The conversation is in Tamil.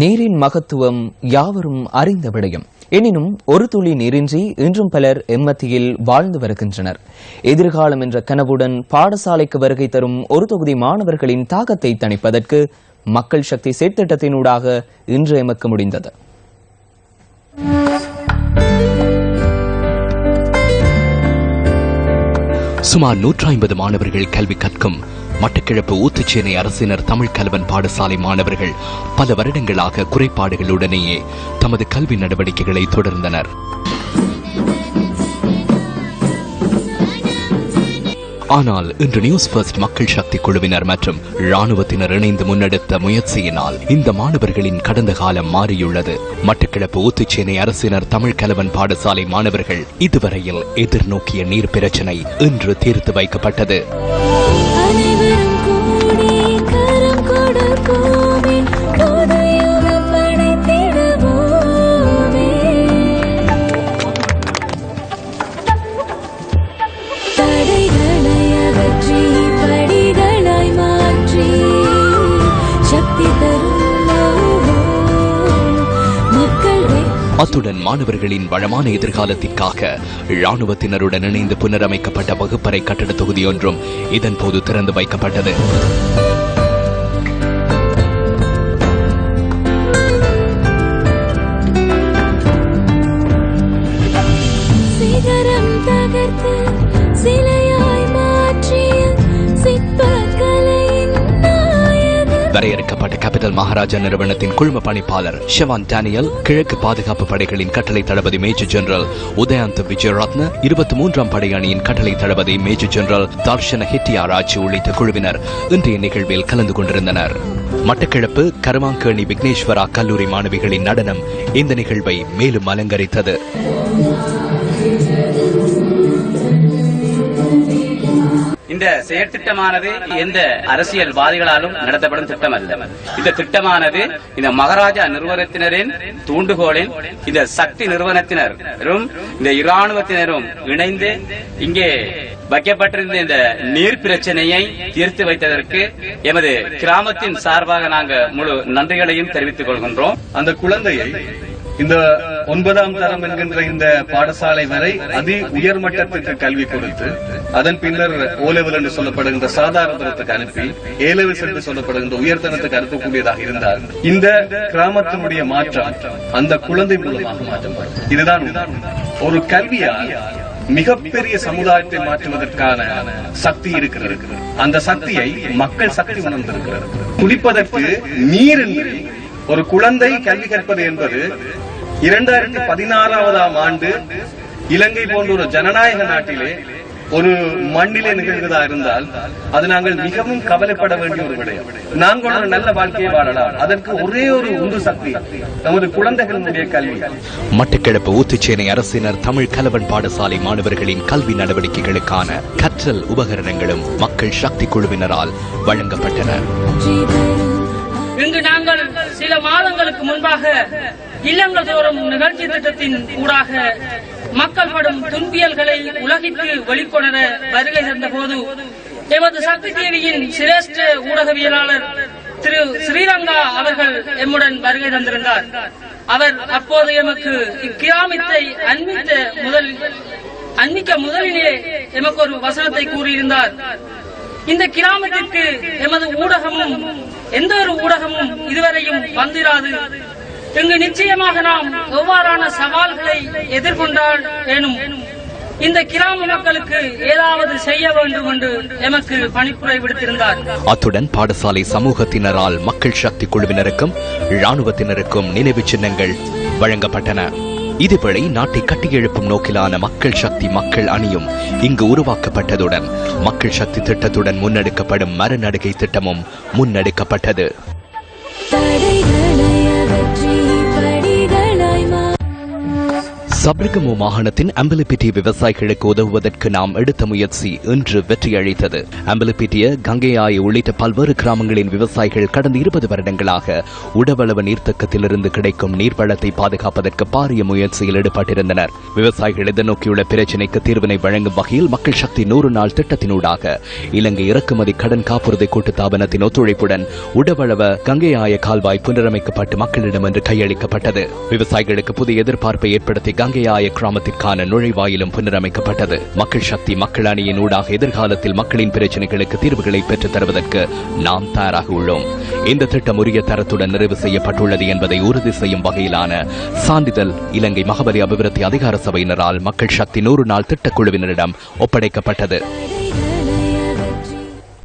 நீரின் மகத்துவம் யாவரும் அறிந்த விடயம். எனினும் ஒரு துளி நீரின்றி இன்றும் பலர் எம்மத்தியில் வாழ்ந்து வருகின்றனர். எதிர்காலம் என்ற கனவுடன் பாடசாலைக்கு வருகை தரும் ஒரு தொகுதி மாணவர்களின் தாகத்தை தணிப்பதற்கு மக்கள் சக்தி செயற்திட்டத்தினூடாக இன்று எமக்கு முடிந்தது. சுமார் நூற்றி ஐம்பது மாணவர்கள் கல்வி கற்கும் மட்டக்கிழப்பு ஊத்துச்சேனை அரசினர் தமிழ் கலவன் பாடசாலை மாணவர்கள் பல வருடங்களாக குறைபாடுகளுடனேயே தமது கல்வி நடவடிக்கைகளை தொடர்ந்தனர். ஆனால் இன்று நியூஸ் ஃபர்ஸ்ட் மக்கள் சக்தி குழுவினர் மற்றும் ராணுவத்தினர் இணைந்து முன்னெடுத்த முயற்சியினால் இந்த மாணவர்களின் கடந்த காலம் மாறியுள்ளது. மட்டக்கிழப்பு ஊத்துச்சேனை அரசினர் தமிழ் கலவன் பாடசாலை மாணவர்கள் இதுவரையில் எதிர்நோக்கிய நீர் பிரச்சனை இன்று தீர்த்து வைக்கப்பட்டது. அத்துடன் மாணவர்களின் வளமான எதிர்காலத்திற்காக இராணுவத்தினருடன் இணைந்து புனரமைக்கப்பட்ட வகுப்பறை கட்டட தொகுதி ஒன்றும் இதன்போது திறந்து வைக்கப்பட்டது. வரையறுக்கப்பட்ட கேபிட்டல் மகாராஜா நிறுவனத்தின் குழும பணிப்பாளர் ஷெவான் டேனியல் கிழக்கு பாதுகாப்பு படைகளின் கட்டளை தளபதி மேஜர் ஜெனரல் உதயாந்த் விஜயரத்ன இருபத்தி மூன்றாம் படை அணியின் கட்டளை தளபதி மேஜர் ஜெனரல் தர்ஷன ஹெட்டியாராஜ் உள்ளிட்ட குழுவினர் இன்றைய நிகழ்வில் கலந்து கொண்டிருந்தனர். மட்டக்கிழப்பு கருவாங்கேணி விக்னேஸ்வரா கல்லூரி மாணவிகளின் நடனம் இந்த நிகழ்வை மேலும் அலங்கரித்தது. இந்த செயற்திட்டமானது எந்த அரசியல்வாதிகளாலும் நடத்தப்படும் திட்டம் அல்ல இந்த திட்டமானது இந்த மகாராஜா நிறுவனத்தினரின் தூண்டுகோளின் இந்த சக்தி நிறுவனத்தினரும் இந்த இராணுவத்தினரும் இணைந்து இங்கே வைக்கப்பட்டிருந்த இந்த நீர் பிரச்சனையை தீர்த்து வைத்ததற்கு எமது கிராமத்தின் சார்பாக நாங்க முழு நன்றிகளையும் தெரிவித்துக் கொள்கின்றோம். அந்த குழந்தையை இந்த ஒன்பதாம் தரம் என்கின்ற இந்த பாடசாலை வரை அதி உயர்மட்டத்திற்கு கல்வி கொடுத்து அதன் பின்னர் ஓ லெவல் என்று சொல்லப்படுகின்ற சாதாரண தரத்துக்கு அனுப்பி ஏ லெவல்ஸ் என்று சொல்லப்படுகின்ற உயர்தனத்துக்கு அனுப்பக்கூடியதாக இருந்தால் இந்த கிராமத்தினுடைய மாற்றம் அந்த குழந்தை மூலமாக மாற்றப்படும். இதுதான் ஒரு கல்வியால் மிகப்பெரிய சமுதாயத்தை மாற்றுவதற்கான சக்தி இருக்கிறது. அந்த சக்தியை மக்கள் சக்தி உணர்ந்திருக்கிறது. குடிப்பதற்கு நீர் என்று ஒரு குழந்தை கல்வி கற்பது என்பது இரண்டாயிரத்தி பதினாறாவதாம் ஆண்டு இலங்கை போன்ற ஒரு ஜனநாயக நாட்டிலே ஒரு மண்ணிலே நிகழ்வதா இருந்தால் அது நாங்கள் மிகவும் கவலைப்பட வேண்டிய ஒரு விடயம். நாங்கள் ஒரு நல்ல வாழ்க்கையை வாழலாம். அதற்கு ஒரே ஒரு உந்து சக்தி நமது குழந்தைகளுடைய கல்வி. மட்டக்கிழப்பு ஊத்துச்சேனை அரசினர் தமிழ் கலவன் பாடசாலை மாணவர்களின் கல்வி நடவடிக்கைகளுக்கான கற்றல் உபகரணங்களும் மக்கள் சக்தி குழுவினரால் வழங்கப்பட்டன. இங்கு நாங்கள் சில மாதங்களுக்கு முன்பாக இல்லங்கள் தோறும் நிகழ்ச்சி திட்டத்தின் ஊடாக மக்கள் படும் துன்பியல்களை உலகிற்கு வெளிக்கொணர வருகை தந்த போது எமது சக்தி டிவியின் சிரேஷ்ட ஊடகவியலாளர் திரு ஸ்ரீரங்கா அவர்கள் எம்முடன் வருகை தந்திருந்தார். அவர் அப்போது எமக்கு இக்கிராமத்தை அன்பித்த முதல் அன்பிக்க முதலிலே எமக்கு ஒரு வசனத்தை கூறியிருந்தார். இந்த கிராமத்திற்கு எமது ஊடகமும் எந்த ஒரு ஊடகமும் இதுவரையும் வந்திராது. இங்கு நிச்சயமாக நாம் எவ்வாறான சவால்களை எதிர்கொண்டால் எனும் இந்த கிராம மக்களுக்கு ஏதாவது செய்ய வேண்டும் என்று எமக்கு பணிப்புரை விடுத்திருந்தார். அத்துடன் பாடசாலை சமூகத்தினரால் மக்கள் சக்தி குழுவினருக்கும் இராணுவத்தினருக்கும் நினைவு சின்னங்கள் வழங்கப்பட்டன. இதுவேளை நாட்டை கட்டியெழுப்பும் நோக்கிலான மக்கள் சக்தி மக்கள் அணியும் இங்கு உருவாக்கப்பட்டதுடன் மக்கள் சக்தி திட்டத்துடன் முன்னெடுக்கப்படும் மரநடுகை திட்டமும் முன்னெடுக்கப்பட்டது. சபரகமு மாகாணத்தின் அம்பலப்பிட்டிய விவசாயிகளுக்கு உதவுவதற்கு நாம் எடுத்த முயற்சி இன்று வெற்றியளித்தது அம்பலிப்பிட்டிய கங்கையாய் உள்ளிட்ட பல்வேறு கிராமங்களின் விவசாயிகள் கடந்த இருபது வருடங்களாக உடவளவு நீர்த்தக்கத்திலிருந்து கிடைக்கும் நீர்வளத்தை பாதுகாப்பதற்கு பாரிய முயற்சியில் ஈடுபட்டிருந்தனர். விவசாயிகள் எதிர்நோக்கியுள்ள பிரச்சினைக்கு தீர்வினை வழங்கும் வகையில் மக்கள் சக்தி நூறு நாள் திட்டத்தினூடாக இலங்கை இறக்குமதி கடன் காப்புறுதி கூட்டுத்தாபனத்தின் ஒத்துழைப்புடன் உடவளவ கங்கையாய கால்வாய் புனரமைக்கப்பட்டு மக்களிடம் இன்று கையளிக்கப்பட்டது. விவசாயிகளுக்கு புதிய எதிர்பார்ப்பை ஏற்படுத்தி காங்கேயாய கிராமத்திற்கான நுழைவாயிலும் புனரமைக்கப்பட்டது. மக்கள் சக்தி மக்கள் அணியின் ஊடாக எதிர்காலத்தில் மக்களின் பிரச்சனைகளுக்கு தீர்வுகளை பெற்றுத் தருவதற்கு நாம் தயாராக உள்ளோம். இந்த திட்டம் உரிய தரத்துடன் நிறைவு செய்யப்பட்டுள்ளது என்பதை உறுதி செய்யும் வகையிலான சான்றிதழ் இலங்கை மகபலி அபிவிருத்தி அதிகார சபையினரால் மக்கள் சக்தி நூறு நாள் திட்டக்குழுவினரிடம் ஒப்படைக்கப்பட்டது.